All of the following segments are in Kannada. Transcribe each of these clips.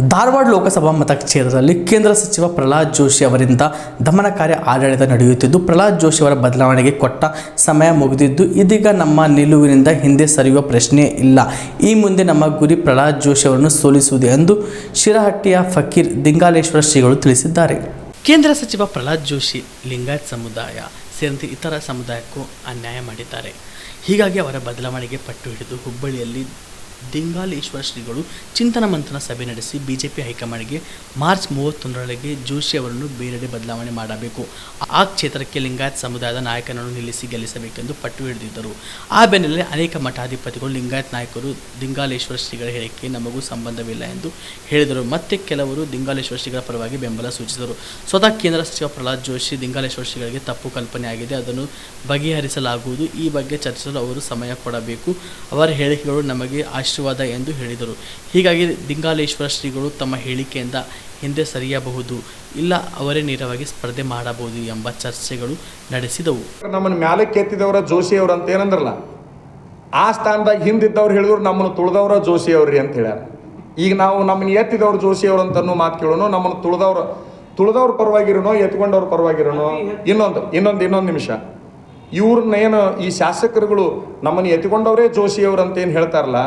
ಧಾರವಾಡ ಲೋಕಸಭಾ ಮತಕ್ಷೇತ್ರದಲ್ಲಿ ಕೇಂದ್ರ ಸಚಿವ ಪ್ರಹ್ಲಾದ್ ಜೋಶಿ ಅವರಿಂದ ದಮನಕಾರಿ ಆಡಳಿತ ನಡೆಯುತ್ತಿದ್ದು, ಪ್ರಹ್ಲಾದ್ ಜೋಶಿ ಅವರ ಬದಲಾವಣೆಗೆ ಕೊಟ್ಟ ಸಮಯ ಮುಗಿದಿದ್ದು, ಇದೀಗ ನಮ್ಮ ನಿಲುವಿನಿಂದ ಹಿಂದೆ ಸರಿಯುವ ಪ್ರಶ್ನೆ ಇಲ್ಲ. ಈ ಮುಂದೆ ನಮ್ಮ ಗುರಿ ಪ್ರಹ್ಲಾದ್ ಜೋಶಿ ಅವರನ್ನು ಸೋಲಿಸುವುದು ಎಂದು ಶಿರಹಟ್ಟಿಯ ಫಕೀರ್ ದಿಂಗಾಲೇಶ್ವರ ಶ್ರೀಗಳು ತಿಳಿಸಿದ್ದಾರೆ. ಕೇಂದ್ರ ಸಚಿವ ಪ್ರಹ್ಲಾದ್ ಜೋಶಿ ಲಿಂಗಾಯತ್ ಸಮುದಾಯ ಸೇರಿದಂತೆ ಇತರ ಸಮುದಾಯಕ್ಕೂ ಅನ್ಯಾಯ ಮಾಡಿದ್ದಾರೆ. ಹೀಗಾಗಿ ಅವರ ಬದಲಾವಣೆಗೆ ಪಟ್ಟು ಹಿಡಿದು ಹುಬ್ಬಳ್ಳಿಯಲ್ಲಿ ದಿಂಗಾಲೇಶ್ವರ ಶ್ರೀಗಳು ಚಿಂತನ ಮಂಥನ ಸಭೆ ನಡೆಸಿ ಬಿಜೆಪಿ ಹೈಕಮಾಂಡ್ಗೆ ಮಾರ್ಚ್ ಮೂವತ್ತೊಂದರೊಳಗೆ ಜೋಶಿ ಅವರನ್ನು ಬೇರೆಡೆ ಬದಲಾವಣೆ ಮಾಡಬೇಕು. ಆ ಕ್ಷೇತ್ರಕ್ಕೆ ಲಿಂಗಾಯತ್ ಸಮುದಾಯದ ನಾಯಕನನ್ನು ನಿಲ್ಲಿಸಿ ಗೆಲ್ಲಿಸಬೇಕೆಂದು ಪಟ್ಟು ಹಿಡಿದಿದ್ದರು. ಆ ಬೆನ್ನಲ್ಲೇ ಅನೇಕ ಮಠಾಧಿಪತಿಗಳು, ಲಿಂಗಾಯತ್ ನಾಯಕರು ದಿಂಗಾಲೇಶ್ವರ ಶ್ರೀಗಳ ಹೇಳಿಕೆ ನಮಗೂ ಸಂಬಂಧವಿಲ್ಲ ಎಂದು ಹೇಳಿದರು. ಮತ್ತೆ ಕೆಲವರು ದಿಂಗಾಲೇಶ್ವರ ಶ್ರೀಗಳ ಪರವಾಗಿ ಬೆಂಬಲ ಸೂಚಿಸಿದರು. ಸ್ವತಃ ಕೇಂದ್ರ ಸಚಿವ ಪ್ರಹ್ಲಾದ್ ಜೋಶಿ ದಿಂಗಾಲೇಶ್ವರ ಶ್ರೀಗಳಿಗೆ ತಪ್ಪು ಕಲ್ಪನೆ ಆಗಿದೆ. ಅದನ್ನು ಬಗೆಹರಿಸಲಾಗುವುದು. ಈ ಬಗ್ಗೆ ಚರ್ಚಿಸಲು ಅವರು ಸಮಯ ಕೊಡಬೇಕು. ಅವರ ಹೇಳಿಕೆಗಳು ನಮಗೆ ಆಶೀರ್ವಾದ ಎಂದು ಹೇಳಿದರು. ಹೀಗಾಗಿ ದಿಂಗಾಲೇಶ್ವರ ಶ್ರೀಗಳು ತಮ್ಮ ಹೇಳಿಕೆಯಿಂದ ಹಿಂದೆ ಸರಿಯಬಹುದು, ಇಲ್ಲ ಅವರೇ ನೇರವಾಗಿ ಸ್ಪರ್ಧೆ ಮಾಡಬಹುದು ಎಂಬ ಚರ್ಚೆಗಳು ನಡೆಸಿದವು. ನಮ್ಮನ್ನು ಮ್ಯಾಲಕ್ಕೆ ಎತ್ತಿದವರ ಜೋಶಿ ಅವ್ರು ಅಂತ ಏನಂದ್ರಲ್ಲ, ಆ ಸ್ಥಾನದಾಗ ಹಿಂದಿದ್ದವ್ರು ಹೇಳಿದ್ರು ನಮ್ಮನ್ನು ತುಳಿದವರ ಜೋಶಿ ಅವ್ರಿ ಅಂತ ಹೇಳ್ಯಾರ. ಈಗ ನಾವು ನಮ್ಮನ್ನು ಎತ್ತಿದವ್ರು ಜೋಶಿ ಅವ್ರು ಅಂತ ಅನ್ನೋ ಮಾತು ಕೇಳೋನು, ನಮ್ಮನ್ನು ತುಳಿದವ್ರ ತುಳಿದವ್ರ ಪರವಾಗಿರೋನೋ, ಎತ್ಕೊಂಡವ್ರ ಪರವಾಗಿರೋನೋ? ಇನ್ನೊಂದು ಇನ್ನೊಂದು ಇನ್ನೊಂದು ನಿಮಿಷ. ಇವ್ರನ್ನ ಏನು ಈ ಶಾಸಕರುಗಳು ನಮ್ಮನ್ನು ಎತ್ಕೊಂಡವರೇ ಜೋಶಿ ಅವ್ರು ಅಂತ ಏನು ಹೇಳ್ತಾರಲ್ಲ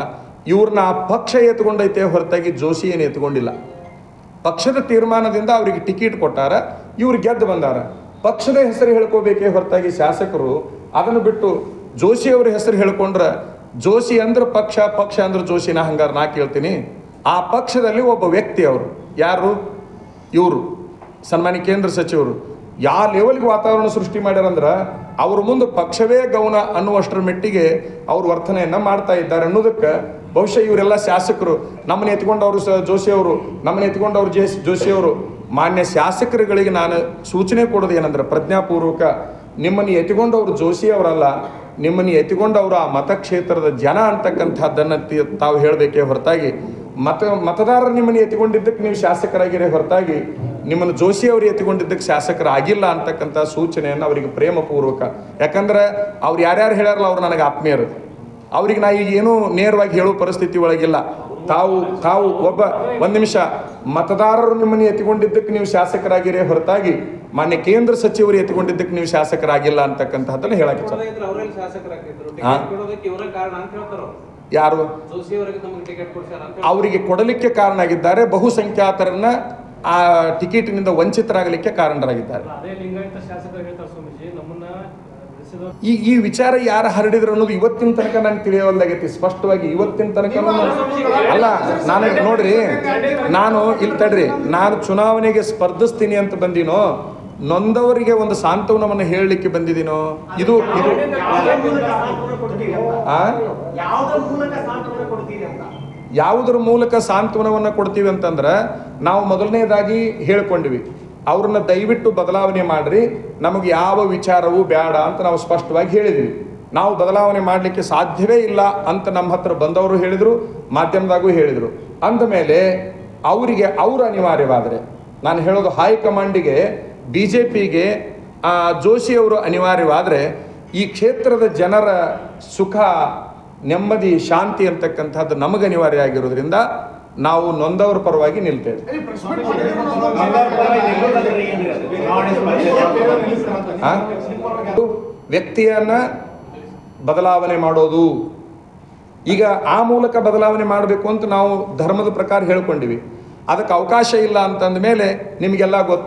ಇವ್ರನ್ನ ಆ ಪಕ್ಷ ಎತ್ಕೊಂಡೈತೆ ಹೊರತಾಗಿ ಜೋಶಿ ಏನು ಎತ್ಕೊಂಡಿಲ್ಲ. ಪಕ್ಷದ ತೀರ್ಮಾನದಿಂದ ಅವರಿಗೆ ಟಿಕೆಟ್ ಕೊಟ್ಟಾರ, ಇವ್ರು ಗೆದ್ದು ಬಂದಾರ. ಪಕ್ಷದ ಹೆಸರು ಹೇಳ್ಕೋಬೇಕೇ ಹೊರತಾಗಿ ಶಾಸಕರು, ಅದನ್ನು ಬಿಟ್ಟು ಜೋಶಿ ಅವ್ರ ಹೆಸರು ಹೇಳ್ಕೊಂಡ್ರ, ಜೋಶಿ ಅಂದ್ರೆ ಪಕ್ಷ ಪಕ್ಷ ಅಂದ್ರೆ ಜೋಶಿನ ಹಂಗಾರ ನಾ ಕೇಳ್ತೀನಿ. ಆ ಪಕ್ಷದಲ್ಲಿ ಒಬ್ಬ ವ್ಯಕ್ತಿ ಅವರು. ಯಾರು? ಇವರು. ಸನ್ಮಾನ್ಯ ಕೇಂದ್ರ ಸಚಿವರು. ಯಾವ ಲೆವೆಲ್ಗೆ ವಾತಾವರಣ ಸೃಷ್ಟಿ ಮಾಡ್ಯಾರಂದ್ರೆ, ಅವ್ರ ಮುಂದೆ ಪಕ್ಷವೇ ಗೌನ ಅನ್ನುವಷ್ಟರ ಮೆಟ್ಟಿಗೆ ಅವ್ರು ವರ್ತನೆಯನ್ನ ಮಾಡ್ತಾ ಇದ್ದಾರೆ ಅನ್ನೋದಕ್ಕೆ ಬಹುಶಃ ಇವರೆಲ್ಲ ಶಾಸಕರು. ನಮ್ಮನ್ನ ಎತ್ಕೊಂಡವರು ಸ ಜೋಶಿ ಅವರು ನಮ್ಮನ್ನ ಎತ್ಕೊಂಡವ್ರು ಜೆ ಜೋಶಿ ಅವರು ಮಾನ್ಯ ಶಾಸಕರುಗಳಿಗೆ ನಾನು ಸೂಚನೆ ಕೊಡೋದು ಏನಂದ್ರೆ ಪ್ರಜ್ಞಾಪೂರ್ವಕ ನಿಮ್ಮನ್ನು ಎತ್ಕೊಂಡವ್ರು ಜೋಶಿ ಅವರಲ್ಲ ನಿಮ್ಮನ್ನು ಎತ್ಕೊಂಡವರು ಆ ಮತಕ್ಷೇತ್ರದ ಜನ ಅಂತಕ್ಕಂಥದ್ದನ್ನು ತಾವು ಹೇಳಬೇಕೇ ಹೊರತಾಗಿ. ಮತ, ಮತದಾರರು ನಿಮ್ಮನ್ನು ಎತ್ಕೊಂಡಿದ್ದಕ್ಕೆ ನೀವು ಶಾಸಕರಾಗಿರೇ ಹೊರತಾಗಿ, ನಿಮ್ಮನ್ನು ಜೋಶಿ ಅವರು ಶಾಸಕರ ಶಾಸಕರಾಗಿಲ್ಲ ಅಂತಕ್ಕಂಥ ಸೂಚನೆಯನ್ನು ಅವರಿಗೆ ಪ್ರೇಮಪೂರ್ವಕ. ಯಾಕಂದ್ರೆ ಅವ್ರು ಯಾರ್ಯಾರು ಹೇಳ್ಯಾರಲ್ಲ ಅವ್ರು ನನಗೆ ಆತ್ಮೀಯರು. ಅವ್ರಿಗೆ ನಾ ಈಗ ಏನೂ ನೇರವಾಗಿ ಹೇಳುವ ಪರಿಸ್ಥಿತಿ ಒಳಗಿಲ್ಲ. ತಾವು ತಾವು ಒಬ್ಬ ಒಂದು ನಿಮಿಷ ಮತದಾರರು ನಿಮ್ಮನ್ನು ಎತ್ಕೊಂಡಿದ್ದಕ್ಕೆ ನೀವು ಶಾಸಕರಾಗಿರೇ ಹೊರತಾಗಿ ಮಾನ್ಯ ಕೇಂದ್ರ ಸಚಿವರು ಎತ್ಕೊಂಡಿದ್ದಕ್ಕೆ ನೀವು ಶಾಸಕರಾಗಿಲ್ಲ ಅಂತಕ್ಕಂಥದ್ದನ್ನು ಹೇಳಕ್ಕೆ ಯಾರು? ಜೋಶಿ ಅವರಿಗೆ ನಮಗೆ ಟಿಕೆಟ್ ಕೊಡ್ಸ್ಯಾರ ಅಂತ ಅವರಿಗೆ ಕೊಡಲಿಕ್ಕೆ ಕಾರಣ ಆಗಿದ್ದಾರೆ. ಬಹುಸಂಖ್ಯಾತರನ್ನ ಆ ಟಿಕೆಟಿನಿಂದ ವಂಚಿತರಾಗಲಿಕ್ಕೆ ಕಾರಣರಾಗಿದ್ದಾರೆ. ಈ ಈ ವಿಚಾರ ಯಾರು ಹರಡಿದ್ರು ಅನ್ನೋದು ಇವತ್ತಿನ ತನಕ ನನಗೆ ತಿಳಿಯೋದಾಗೈತಿ ಸ್ಪಷ್ಟವಾಗಿ ಇವತ್ತಿನ ತನಕ ಅಲ್ಲ ನಾನು ನೋಡ್ರಿ ನಾನು ಇಲ್ಲಿ ತಡ್ರಿ ನಾನು ಚುನಾವಣೆಗೆ ಸ್ಪರ್ಧಿಸ್ತೀನಿ ಅಂತ ಬಂದಿನೋ ನೊಂದವರಿಗೆ ಒಂದು ಸಾಂತ್ವನವನ್ನು ಹೇಳಲಿಕ್ಕೆ ಬಂದಿದ್ದೀನೋ ಇದು ಇದು ಯಾವುದ್ರ ಯಾವುದರ ಮೂಲಕ ಸಾಂತ್ವನವನ್ನು ಕೊಡ್ತೀವಿ ಅಂತಂದ್ರೆ ನಾವು ಮೊದಲನೇದಾಗಿ ಹೇಳ್ಕೊಂಡ್ವಿ ಅವ್ರನ್ನ ದಯವಿಟ್ಟು ಬದಲಾವಣೆ ಮಾಡ್ರಿ. ನಮಗೆ ಯಾವ ವಿಚಾರವೂ ಬೇಡ ಅಂತ ನಾವು ಸ್ಪಷ್ಟವಾಗಿ ಹೇಳಿದ್ವಿ. ನಾವು ಬದಲಾವಣೆ ಮಾಡಲಿಕ್ಕೆ ಸಾಧ್ಯವೇ ಇಲ್ಲ ಅಂತ ನಮ್ಮ ಹತ್ರ ಬಂದವರು ಹೇಳಿದರು, ಮಾಧ್ಯಮದಾಗೂ ಹೇಳಿದರು. ಅಂದಮೇಲೆ ಅವರಿಗೆ ಅವರು ಅನಿವಾರ್ಯವಾದರೆ, ನಾನು ಹೇಳೋದು ಹೈಕಮಾಂಡಿಗೆ ಬಿ ಜೆ ಪಿಗೆ ಜೋಶಿಯವರು ಅನಿವಾರ್ಯವಾದರೆ, ಈ ಕ್ಷೇತ್ರದ ಜನರ ಸುಖ, ನೆಮ್ಮದಿ, ಶಾಂತಿ ಅಂತಕ್ಕಂಥದ್ದು ನಮಗೆ ಅನಿವಾರ್ಯ ಆಗಿರೋದ್ರಿಂದ ನಾವು ನೊಂದವರ ಪರವಾಗಿ ನಿಲ್ತೇವೆ? ವ್ಯಕ್ತಿಯನ್ನ ಬದಲಾವಣೆ ಮಾಡೋದು. ಈಗ ಆ ಮೂಲಕ ಬದಲಾವಣೆ ಮಾಡಬೇಕು ಅಂತ ನಾವು ಧರ್ಮದ ಪ್ರಕಾರ ಹೇಳ್ಕೊಂಡಿವಿ. ಅದಕ್ಕೆ ಅವಕಾಶ ಇಲ್ಲ ಅಂತಂದ ಮೇಲೆ ನಿಮಗೆಲ್ಲ ಗೊತ್ತು.